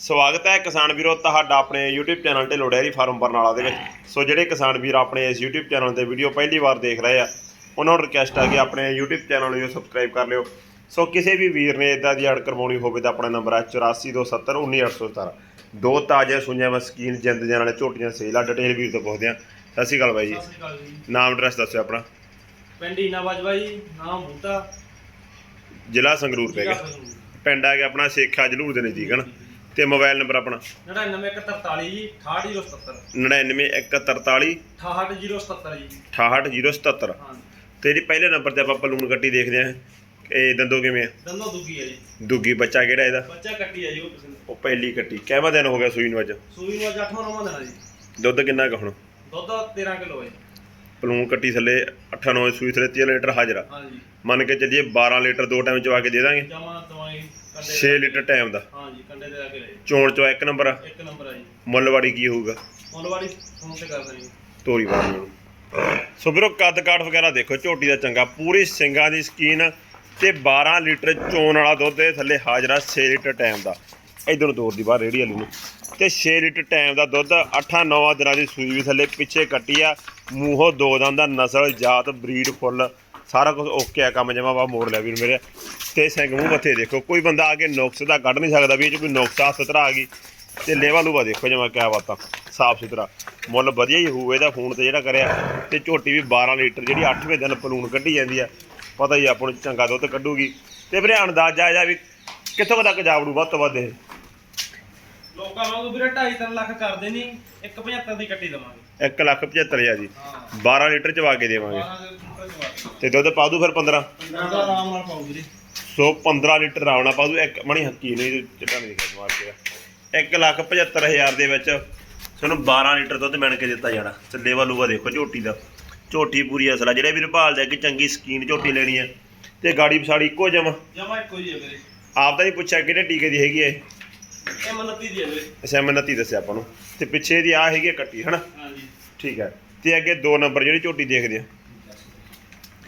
ਸਵਾਗਤ ਹੈ ਕਿਸਾਨ ਵੀਰੋ ਤੁਹਾਡਾ ਆਪਣੇ YouTube channel Dhillon dairy farm Barnala ਦੇ ਵਿੱਚ। ਸੋ ਜਿਹੜੇ ਕਿਸਾਨ ਵੀਰ ਆਪਣੇ ਇਸ YouTube ਚੈਨਲ ਤੇ ਵੀਡੀਓ ਪਹਿਲੀ ਵਾਰ ਦੇਖ ਰਹੇ ਆ ਉਹਨਾਂ ਨੂੰ ਰਿਕਵੈਸਟ ਆ ਕਿ ਆਪਣੇ YouTube ਚੈਨਲ ਨੂੰ ਸਬਸਕ੍ਰਾਈਬ ਕਰ ਲਿਓ। ਸੋ ਕਿਸੇ ਵੀ ਵੀਰ ਨੇ ਇਦਾਂ ਦੀ ਐਡ ਕਰਵਾਉਣੀ ਹੋਵੇ ਤਾਂ ਆਪਣਾ ਨੰਬਰ ਹੈ 8427191817 ਦੋ ਤਾਜ਼ੇ ਸੁਣਿਆ ਮਸਕੀਨ ਜਿੰਦ ਜਾਨ ਵਾਲੇ ਝੋਟੀਆਂ ਸੇਲ ਆ ਡਿਟੇਲ ਵੀਰ ਤੋਂ ਪੁੱਛਦੇ ਆ। ਸਤਿ ਸ਼੍ਰੀ ਅਕਾਲ ਬਾਈ ਜੀ। ਸਤਿ ਸ਼੍ਰੀ ਅਕਾਲ ਜੀ। ਨਾਮ ਐਡਰੈਸ ਦੱਸਿਓ ਆਪਣਾ। ਪਿੰਡ ਈਨਾ ਬਾਜਵਾ ਜੀ ਨਾਮ ਬੂਟਾ। ਜ਼ਿਲ੍ਹਾ ਸੰਗਰੂਰ ਪੈ ਜ਼ਿਲ੍ਹਾ ਗਿਆ ਸੰਗਰੂਰ। ਪਿੰਡ ਆ ਗਿਆ ਆਪਣਾ ਸੇਖਾ ਜਲੂਰ ਦੇ ਨਜ਼ਦੀਕ ਹਨ ਤੇ ਮੋਬਾਈਲ ਨੰਬਰ ਆਪਣਾ 9943 ਜੀ 68077 99143 68077 ਜੀ। 68077 ਹਾਂ ਤੇ ਜਿਹੜੀ ਪਹਿਲੇ ਨੰਬਰ ਤੇ ਆਪਾਂ ਬਲੂਨ ਗੱਟੀ ਦੇਖਦੇ ਆਂ ਇਹ ਦੰਦੋ ਕਿਵੇਂ ਆ? ਦੰਦੋ ਦੁੱਗੀ ਹੈ ਜੀ। ਦੁੱਗੀ ਬੱਚਾ ਕਿਹੜਾ ਇਹਦਾ? ਬੱਚਾ ਕੱਟੀ ਹੈ ਜੀ ਉਹ ਕਿਸੇ ਉਹ ਪਹਿਲੀ ਕੱਟੀ। ਕਿੰਨਾ ਦਿਨ ਹੋ ਗਿਆ ਸੂਈ ਨੂੰ ਅੱਜ? ਸੂਈ ਨੂੰ ਅੱਜ 8ਵਾਂ ਨੌਵਾਂ ਦੇਣਾ ਜੀ। ਦੁੱਧ ਕਿੰਨਾ ਕੁ ਹੁਣ? ਦੁੱਧ 13 ਕਿਲੋ ਹੈ ਬਲੂਨ ਕੱਟੀ ਥੱਲੇ 8-9 ਸੂਈ ਥੱਲੇ 30 ਲੀਟਰ ਹਾਜ਼ਰਾ ਹਾਂ ਜੀ ਮੰਨ ਕੇ ਚੱਲੀਏ 12 ਲੀਟਰ ਦੋ ਟਾਈਮ ਚਵਾ ਕੇ ਦੇ ਦਾਂਗੇ। ਜਮਾ 6 ਲੀਟਰ ਟਾਈਮ ਦਾ। ਹਾਂ ਜੀ ਕੰਡੇ ਦੇ ਆ ਕੇ ਲੈ ਜੀ। ਚੋਣ ਚਵਾ ਇੱਕ ਨੰਬਰ ਆ? ਇੱਕ ਨੰਬਰ ਹੈ ਜੀ। ਮੁੱਲਵਾੜੀ ਕੀ ਹੋਊਗਾ? ਮੁੱਲਵਾੜੀ ਫੋਨ ਤੇ ਕਰ ਦੇਣੀ। ਤੋਰੀ ਨੂੰ ਸੋ ਵੀਰੋ ਕੱਦ ਕਾਠ ਵਗੈਰਾ ਦੇਖੋ ਝੋਟੀ ਦਾ ਚੰਗਾ। ਪੂਰੀ ਸਿੰਗਾਂ ਦੀ ਸਕੀਨ ਤੇ 12 ਲੀਟਰ ਚੋਣ ਵਾਲਾ ਦੁੱਧ ਦੇ ਥੱਲੇ ਹਾਜ਼ਰਾ 6 ਲੀਟਰ ਟਾਈਮ ਦਾ। ਇਧਰ ਦੂਰ ਦੀ ਬਾਹਰ ਰੇੜੀ ਵਾਲੀ ਨੂੰ। ਤੇ 6 ਲੀਟਰ ਟਾਈਮ ਦਾ ਦੁੱਧ 8-9 ਦਿਨਾਂ ਦੀ ਸੂਈ ਵੀ ਥੱਲੇ ਪਿੱਛੇ ਕੱਟੀ ਆ। ਮੂੰਹੋਂ ਦੋ ਦੰਦ ਦਾ ਨਸਲ ਜਾਤ ਬਰੀਡ ਫੁੱਲ। ਸਾਰਾ ਕੁਝ ਓਕੇ ਆ ਕੰਮ ਜਮਾ ਵਾ, ਮੋੜ ਲਿਆ ਵੀਰ ਮੇਰੇ। ਤੇ ਸਿੰਘ ਮੂੰਹ ਮੱਥੇ ਦੇਖੋ, ਕੋਈ ਬੰਦਾ ਆ ਕੇ ਨੁਕਸ ਦਾ ਕੱਢ ਨਹੀਂ ਸਕਦਾ ਵੀ ਇਹ ਚ ਕੋਈ ਨੁਕਸਾ ਆ, ਸਤਰਾ ਆ ਗਈ। ਤੇ ਲੇਵਾ ਲੂਵਾ ਦੇਖੋ ਜਮਾ ਕਿਆ ਬਾਤਾਂ, ਸਾਫ਼ ਸੁਥਰਾ। ਮੁੱਲ ਵਧੀਆ ਹੀ ਹੋਊ, ਇਹਦਾ ਫੋਨ ਤੇ ਜਿਹੜਾ ਕਰਿਆ। ਤੇ ਝੋਟੀ ਵੀ 12 ਲੀਟਰ ਜਿਹੜੀ 8ਵੇਂ ਦਿਨ ਪਲੂਣ ਕੱਢੀ ਜਾਂਦੀ ਆ। ਪਤਾ ਹੀ ਆਪਾਂ ਨੂੰ ਚੰਗਾ ਦੁੱਧ ਕੱਢੂਗੀ। ਤੇ ਵੀਰੇ ਅੰਦਾਜ਼ਾ ਇਹਦਾ ਵੀ ਕਿੱਥੋਂ ਤੱਕ ਜਾਵੜੂ ਵੱਧ ਤੋਂ ਵੱਧ ਇਹ? ਲੋਕਾਂ ਵਾਂਗੂ ਵੀਰੇ 2.5 ਲੱਖ ਕਰਦੇ ਨਹੀਂ 175 ਦੀ ਕੱਟੀ ਦਵਾਂਗੇ। 1 ਲੱਖ 75 ਹਜ਼ਾਰ ਦੀ ਹਾਂ। 12 ਲੀਟਰ ਚਵਾ ਕੇ ਦੇਵਾਂਗੇ। 12 ਦੇ ਉੱਪਰ ਜਵਾਬ ਤੇ ਦੁੱਧ ਪਾ ਦੂ ਫਿਰ 15 ਦਾ ਆਰਾਮ ਨਾਲ ਪਾਉ ਵੀਰੇ। ਸੋ 15 ਲੀਟਰ ਰਾਵਣਾ ਪਾ ਦੂ। ਇੱਕ ਮਣੀ ਹੱਕੀ ਨਹੀਂ ਚਿੱਟਾ ਨਹੀਂ ਦਿਖਿਆ ਮਾਰ ਕੇ 1 ਲੱਖ 75 ਹਜ਼ਾਰ ਦੇ ਵਿੱਚ ਤੁਹਾਨੂੰ 12 ਲੀਟਰ ਦੁੱਧ ਮਿਣ ਕੇ ਦਿੱਤਾ ਜਾਣਾ। ਤੇ ਲੇਵਾ ਲੂਵਾ ਦੇਖੋ ਝੋਟੀ ਦਾ। ਝੋਟੀ ਪੂਰੀ ਅਸਲਾ ਜਿਹੜੇ ਵੀਰ ਭਾਲਦੇ ਆ ਕਿ ਚੰਗੀ ਸਕੀਨ ਝੋਟੀ ਲੈਣੀ ਹੈ ਤੇ ਗਾੜੀ ਪਛਾੜੀ ਇੱਕੋ ਜਮ। ਜਮਾ ਇੱਕੋ ਹੀ ਹੈ ਵੀਰੇ। ਆਪ ਤਾਂ ਨਹੀਂ ਪੁੱਛਿਆ ਕਿਹੜੇ ਟੀਕੇ ਦੀ ਹੈਗੀ ਹੈ ਇਹ ਮੰਨਤੀ ਦੀ ਹੈ ਵੀਰੇ ਅੱਛਾ 29 ਦੱਸਿਆ ਆਪਾਂ ਨੂੰ। ਤੇ ਪਿੱਛੇ ਦੀ ਆ ਹੈਗੀ ਕੱਟੀ ਹਨਾ? ਹਾਂਜੀ। ਠੀਕ ਹੈ। ਤੇ ਅੱਗੇ ਦੋ ਨੰਬਰ ਜਿਹੜੀ ਝੋਟੀ ਦੇਖਦੇ ਆ।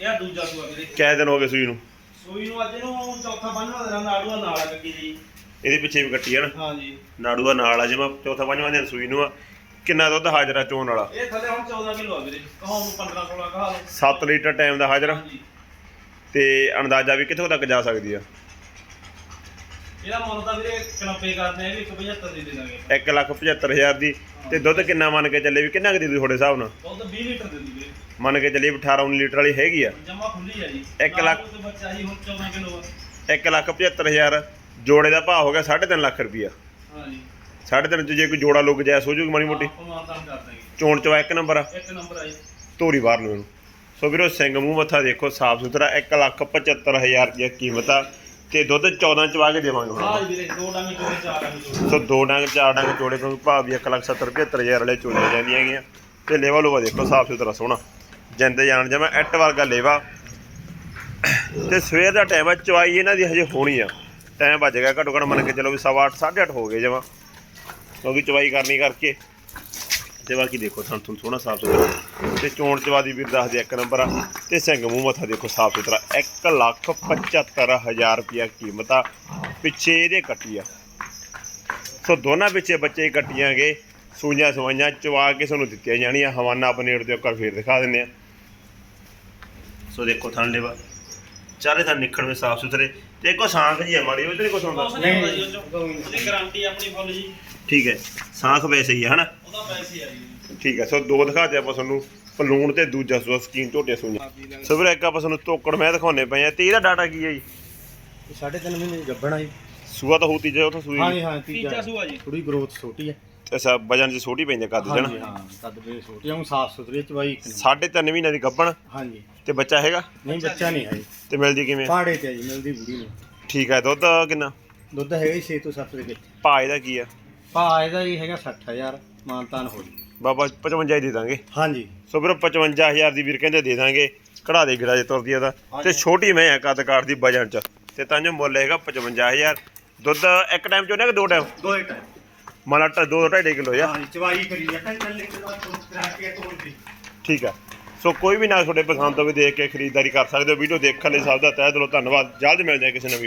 ਇਹ ਦੂਜਾ ਸੂਆ ਵੀਰੇ। ਕਿੰਨੇ ਦਿਨ ਹੋ ਗਏ ਸੂਈ ਨੂੰ? ਸੂਈ ਨੂੰ ਅੱਜ ਨੂੰ ਚੌਥਾ ਪੰਜਵਾਂ ਦਿਨ ਨਾੜੂਆ ਨਾਲ ਆ ਕੱਟੀ ਜੀ ਇਹਦੇ ਪਿੱਛੇ ਵੀ ਕੱਟੀ ਹੈ ਨਾ ਹਾਂਜੀ। ਨਾੜੂਆ ਨਾਲ ਆ ਜਿਵੇਂ ਚੌਥਾ ਪੰਜਵਾਂ ਦਿਨ ਸੂਈ ਨੂੰ ਆ। ਕਿੰਨਾ ਦੁੱਧ ਹਾਜ਼ਰਾ ਚੋਣ ਵਾਲਾ? ਇਹ ਥੱਲੇ ਹੁਣ 14 ਕਿਲੋ ਆ ਵੀਰੇ। ਕਹੋ ਨੂੰ 15 16 ਕਹਾ ਲਓ। 7 ਲੀਟਰ ਟਾਈਮ ਦਾ ਹਾਜ਼ਰਾ। ਹਾਂਜੀ। ਤੇ ਅੰਦਾਜ਼ਾ ਵੀ ਕਿੱਥੋਂ ਤੱਕ ਜਾ ਸਕਦੀ ਆ? ਇਹਦਾ ਮੁੱਲ ਤਾਂ ਵੀਰੇ ਕਨੱਪੇ ਕਰਦੇ ਆ ਵੀ 175 ਦੇ ਦੇ ਦਾਂਗੇ। 1 ਲੱਖ 75 ਹਜ਼ਾਰ ਦੀ ਤੇ ਦੁੱਧ ਕਿੰਨਾ ਮੰਨ ਕੇ ਚੱਲੇ ਵੀ ਕਿੰਨਾ ਕੁ ਦੇ ਦੂ ਤੁਹਾਡੇ ਹਿਸਾਬ ਨਾਲ? ਦੁੱਧ 20 ਲੀਟਰ ਦੇ ਦੂ ਵੀਰੇ ਮੰਨ ਕੇ ਚੱਲੇ ਵੀ 18 19 ਲੀਟਰ ਵਾਲੀ ਹੈਗੀ ਆ। ਜਮਾ ਖੁੱਲੀ ਆ ਜੀ। ਇੱਕ ਲੱਖ- ਨਾਲ ਉਹ ਤੇ ਬੱਚਾ ਹੀ ਹੁਣ 14 ਕਿਲੋ ਆ। 1 ਲੱਖ 75 ਹਜ਼ਾਰ ਜੋੜੇ ਦਾ ਭਾਅ ਹੋ ਗਿਆ 3.5 ਲੱਖ ਰੁਪਈਆ ਹਾਂਜੀ 3.5 ਚ ਜੇ ਕੋਈ ਜੋੜਾ ਲੁੱਕ ਜਾਏ ਸੋ ਜੂਗੀ ਮਾੜੀ ਮੋਟੀ। ਚੋਣ ਚਵਾ ਇੱਕ ਨੰਬਰ ਆ। ਇੱਕ ਨੰਬਰ ਆ ਜੀ। ਧੋਰੀ ਬਾਹਰ ਨੂੰ ਸੋ ਵੀਰੋ ਸਿੰਘ ਮੂੰਹ ਮੱਥਾ ਦੇਖੋ ਸਾਫ਼ ਸੁਥਰਾ 1 ਲੱਖ 75 ਹਜ਼ਾਰ ਦੀ ਕੀਮਤ ਆ। ਤੇ ਦੁੱਧ 14 ਚਵਾ ਕੇ ਦੇਵਾਂਗੇ ਹੁਣ ਹਾਂ ਵੀਰੇ ਦੋ ਡੰਗ ਚੋੜੇ ਚਾਰ ਡੰਗ ਚੋੜੇ ਸੋ ਦੋ ਡੰਗ ਚਾਰ ਡੰਗ ਚੋੜੇ ਤੋਂ ਭਾਅ ਵੀ 1 ਲੱਖ 70 75 ਹਜ਼ਾਰ ਵਾਲੇ ਚੋਲੇ ਜਾਂਦੀਆਂ ਹੈਗੀਆਂ। ਤੇ ਲੇਵਾ ਲੋਵਾ ਦੇਖੋ ਸਾਫ਼ ਸੁਥਰਾ ਸੋਹਣਾ। ਜਿੰਦੇ ਜਾਣ ਜਮਾ ਐਟ ਵਰਗਾ ਲੇਵਾ। ਤੇ ਸਵੇਰ ਦਾ ਟਾਈਮ ਆ ਚਵਾਈ ਇਹਨਾਂ ਦੀ ਹਜੇ ਹੋਣੀ ਆ। ਟਾਈਮ ਵੱਜ ਗਿਆ ਘੱਟੋ ਘੱਟ ਮੰਨ ਕੇ ਚਲੋ ਵੀ ਸਵਾ ਅੱਠ, ਸਾਢੇ 8:30 ਹੋ ਗਏ ਜਮਾ। ਕਿਉਂਕਿ ਚਵਾਈ ਕਰਨੀ ਕਰਕੇ। ਤੇ ਬਾਕੀ ਦੇਖੋ ਥਣ ਥਣ ਸੋਹਣਾ ਸਾਫ਼ ਸੁਥਰਾ ਤੇ ਚੋਣ ਚਵਾ ਦੀ ਵੀਰ ਦੱਸਦੇ ਇੱਕ ਨੰਬਰ ਆ। ਤੇ ਸਿੰਘ ਮੂੰਹ ਮੱਥਾ ਦੇਖੋ ਸਾਫ਼ ਸੁਥਰਾ। 1 ਲੱਖ 75 ਹਜ਼ਾਰ ਰੁਪਿਆ ਕੀਮਤ ਆ ਪਿੱਛੇ ਇਹਦੇ ਕੱਟੀ ਆ। ਸੋ ਦੋਨਾਂ ਪਿੱਛੇ ਬੱਚੇ ਹੀ ਕੱਟੀਆਂਗੇ ਸੂਈਆਂ ਸਵਾਈਆਂ ਚਵਾ ਕੇ ਸਾਨੂੰ ਦਿੱਤੀਆਂ ਜਾਣੀਆਂ। ਹਵਾਨਾ ਪਨੇੜ ਦੇ ਉੱਪਰ ਫੇਰ ਦਿਖਾ ਦਿੰਨੇ ਆ। ਸੋ ਦੇਖੋ ਥਣ ਲੈਵਾ ਚਾਰੇ ਥਣ ਨਿਕਲਵੇਂ ਸਾਫ਼ ਸੁਥਰੇ। ਤੇ ਇੱਕੋ ਸਾਂਖ ਜੀ ਆ ਮਾੜੀ ਉਹ ਤੇ ਨਹੀਂ ਕੁਛ ਹੁੰਦਾ ਕੁਛ ਨਹੀਂ। ਉਹਦੀ ਗਾਰੰਟੀ ਆਪਣੀ ਫੁੱਲ ਜੀ। ਠੀਕ ਹੈ ਸਾਂਖ ਵੈਸੇ ਹੀ ਆ ਹਨਾ? ਉਹਦਾ ਪੈਸੇ ਆ ਜੀ। ਠੀਕ ਹੈ ਸੋ ਦੋ ਦਿਖਾਤੇ ਆਪਾਂ ਤੁਹਾਨੂੰ ਪਲੂਣ ਤੇ ਦੂਜਾ ਸੂਆ ਸਕੀਨ ਝੋਟੇ ਸੂਈਆਂ ਸੋ ਵੀਰੇ ਇੱਕ ਆਪਾਂ ਤੁਹਾਨੂੰ ਤੋਕੜ ਮੈਂ ਦਿਖਾਉਣੇ ਪਏ ਆ ਤੇ ਇਹਦਾ ਡਾਟਾ ਕੀ ਹੈ ਜੀ? ਸਾਢੇ ਤਿੰਨ ਮਹੀਨੇ ਗੱਭਣਾ ਜੀ। ਸੂਆ ਤਾਂ ਹੋਤੀ ਜੇ ਉੱਥੋਂ ਸੂਈ ਹਾਂਜੀ ਹਾਂ ਤੀਜਾ। ਤੀਜਾ ਸੂਆ ਜੀ। ਥੋੜੀ ਗਰੋਥ ਛੋਟੀ ਹੈ ਅੱਛਾ ਵਜਨ ਚ ਛੋਟੀ ਪੈਂਦੀ ਕੱਦ ਜਣਾ ਹਾਂਜੀ ਹਾਂ ਕੱਦ ਦੇ ਛੋਟੀ ਹੈ ਸਾਫ਼ ਸੁਥਰੀ ਚਵਾਈ। ਸਾਢੇ ਤਿੰਨ ਮਹੀਨੇ ਦੀ ਗੱਭਣ? ਹਾਂਜੀ। ਤੇ ਬੱਚਾ ਹੈਗਾ? ਨਹੀਂ ਬੱਚਾ ਨਹੀਂ ਹੈ ਜੀ। ਤੇ ਮਿਲਦੀ ਕਿਵੇਂ? ਪਹਾੜੇ ਤੇ ਹੈ ਜੀ ਮਿਲਦੀ ਬੁੜੀ ਨੂੰ। ਠੀਕ ਹੈ ਦੁੱਧ ਕਿੰਨਾ? ਦੁੱਧ ਹੈਗਾ ਜੀ 6 ਤੋਂ 7 ਦੇ ਵਿੱਚ। ਭਾਅ ਇਹਦਾ ਕੀ ਆ? ਭਾ ਇਹਦਾ ਜੀ ਹੈਗਾ 60000 ਮਾਨਤਾਨ ਹੋ ਜੀ। ਬਾਬਾ 55 ਹੀ ਦੇ ਦਾਂਗੇ। ਹਾਂਜੀ। ਸੋ ਵੀਰੋ 55000 ਦੀ ਵੀਰ ਕਹਿੰਦੇ ਦੇ ਦਾਂਗੇ। ਕਢਾ ਦੇ ਗਿਰਾ ਜੇ ਤੁਰਦੀ ਉਹਦਾ ਤੇ। ਛੋਟੀ ਮੈਂ ਆ ਕੱਦ ਕਾਠ ਦੀ ਵਜਨ ਚ। ਤੇ ਤਾਂ ਜੋ ਮੁੱਲ ਹੈਗਾ 55000 ਦੁੱਧ ਇੱਕ ਟਾਈਮ ਚੋਂ ਨਾ ਕਿ ਦੋ ਟਾਈਮ ਦੋ ਟਾਈਮ ਮਨ ਆਟਾ ਦੋ ਦੋ ਢਾਈ ਕਿਲੋ ਆ। ਹਾਂਜੀ ਚਵਾਈ ਕਰੀ ਜੱਟਾਂ ਚੱਲੇ ਕੇ ਬਾਅਦ ਤੋਂ ਕਰਾਟੀਆ ਤੋੜ ਦੀ ਠੀਕ ਆ। ਸੋ ਕੋਈ ਵੀ ਨਾ ਤੁਹਾਡੇ ਪਸੰਦ ਹੋਵੇ ਦੇਖ ਕੇ ਖਰੀਦਦਾਰੀ ਕਰ ਸਕਦੇ ਹੋ। ਵੀਡੀਓ ਦੇਖਣ ਲਈ ਸਭ ਦਾ ਤਹਿ ਦਿਲੋਂ ਧੰਨਵਾਦ। ਜਲਦ ਮਿਲਦੇ ਹਾਂ ਕਿਸੇ ਨਵੀਂ